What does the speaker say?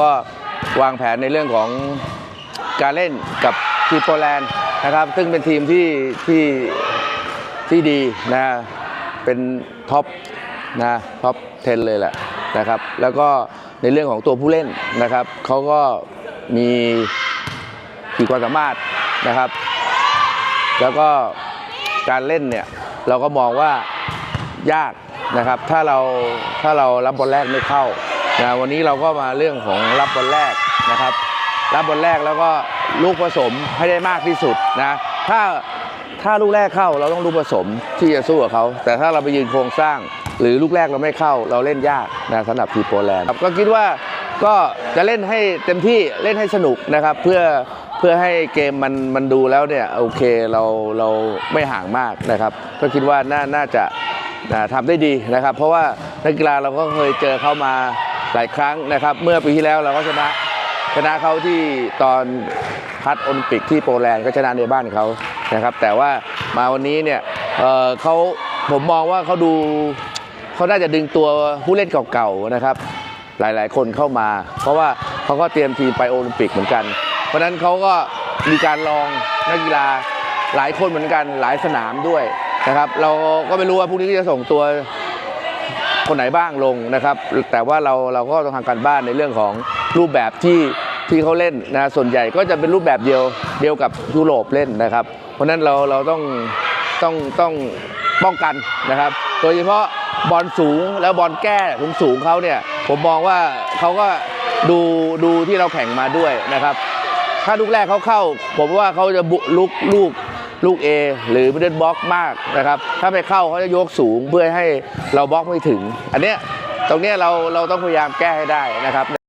ก็วางแผนในเรื่องของการเล่นกับทีมโปแลนด์นะครับ ซึ่งเป็นทีมที่ที่ที่ดีนะเป็นท็อปนะท็อป 10 เลยแหละนะครับ แล้วก็ในเรื่องของตัวผู้เล่นนะครับเขาก็มีขีดความสามารถนะครับ แล้วก็การเล่นเนี่ยเราก็มองว่ายากนะครับ ถ้าเราถ้าเรารับบอลแรกไม่เข้า นะวันนี้เราก็มาเรื่องของรับบอลแรกนะครับ รับบอลแรกแล้วก็ลูกผสมให้ได้มากที่สุดนะถ้าถ้าลูกแรกเข้าเราต้องลูกผสมที่จะสู้กับเขาแต่ถ้าเราไปยืนโครงสร้าง หรือลูกแรกเราไม่เข้าเราเล่นยากนะสำหรับทีโปแลนด์ก็คิดว่าก็จะเล่นให้เต็มที่เล่นให้สนุกนะครับ เพื่อเพื่อให้เกมมันมันดูแล้วเนี่ยโอเคเราเราไม่ห่างมากนะครับ ก็คิดว่าน่าน่าจะอ่าทำได้ดีนะครับ เพราะว่านักกีฬาเราก็เคยเจอเขามา หลายครั้งนะครับ เมื่อปีที่แล้วเราก็ชนะชนะเขาที่ตอนคัดโอลิมปิกที่โปแลนด์ก็ชนะในบ้านเขานะครับ แต่ว่ามาวันนี้เนี่ยเเขาผมมองว่าเขาดูเขาน่าจะดึงตัวผู้เล่นเก่าๆนะครับ หลายๆ คนเข้ามา เพราะว่าเขาก็เตรียมทีมไปโอลิมปิกเหมือนกัน เพราะฉะนั้นเขาก็มีการลองนักกีฬาหลายคนเหมือนกันหลายสนามด้วยนะครับ เราก็ไม่รู้ว่าพรุ่งนี้จะส่งตัว คนไหนบ้างลงนะครับ แต่ว่าเราเราก็ต้องทำการบ้านในเรื่องของรูปแบบที่ที่เขาเล่นนะส่วนใหญ่ก็จะเป็นรูปแบบเดียวเดียวกับยุโรปเล่นนะครับ เพราะฉะนั้นเราเราต้องต้องต้องป้องกันนะครับ โดยเฉพาะบอลสูงแล้วบอลแก้สูงสูงเขาเนี่ย ผมมองว่าเขาก็ดูดูที่เราแข่งมาด้วยนะครับ ถ้าลูกแรกเขาเข้า ผมว่าเขาจะบุลุกลูก ลูก A หรือมิดเดิลบล็อกมากนะครับ ถ้าไปเข้าเขาจะยกสูงเพื่อให้เราบล็อกไม่ถึง อันเนี้ยตรงเนี้ยเราเราต้องพยายามแก้ให้ได้นะครับ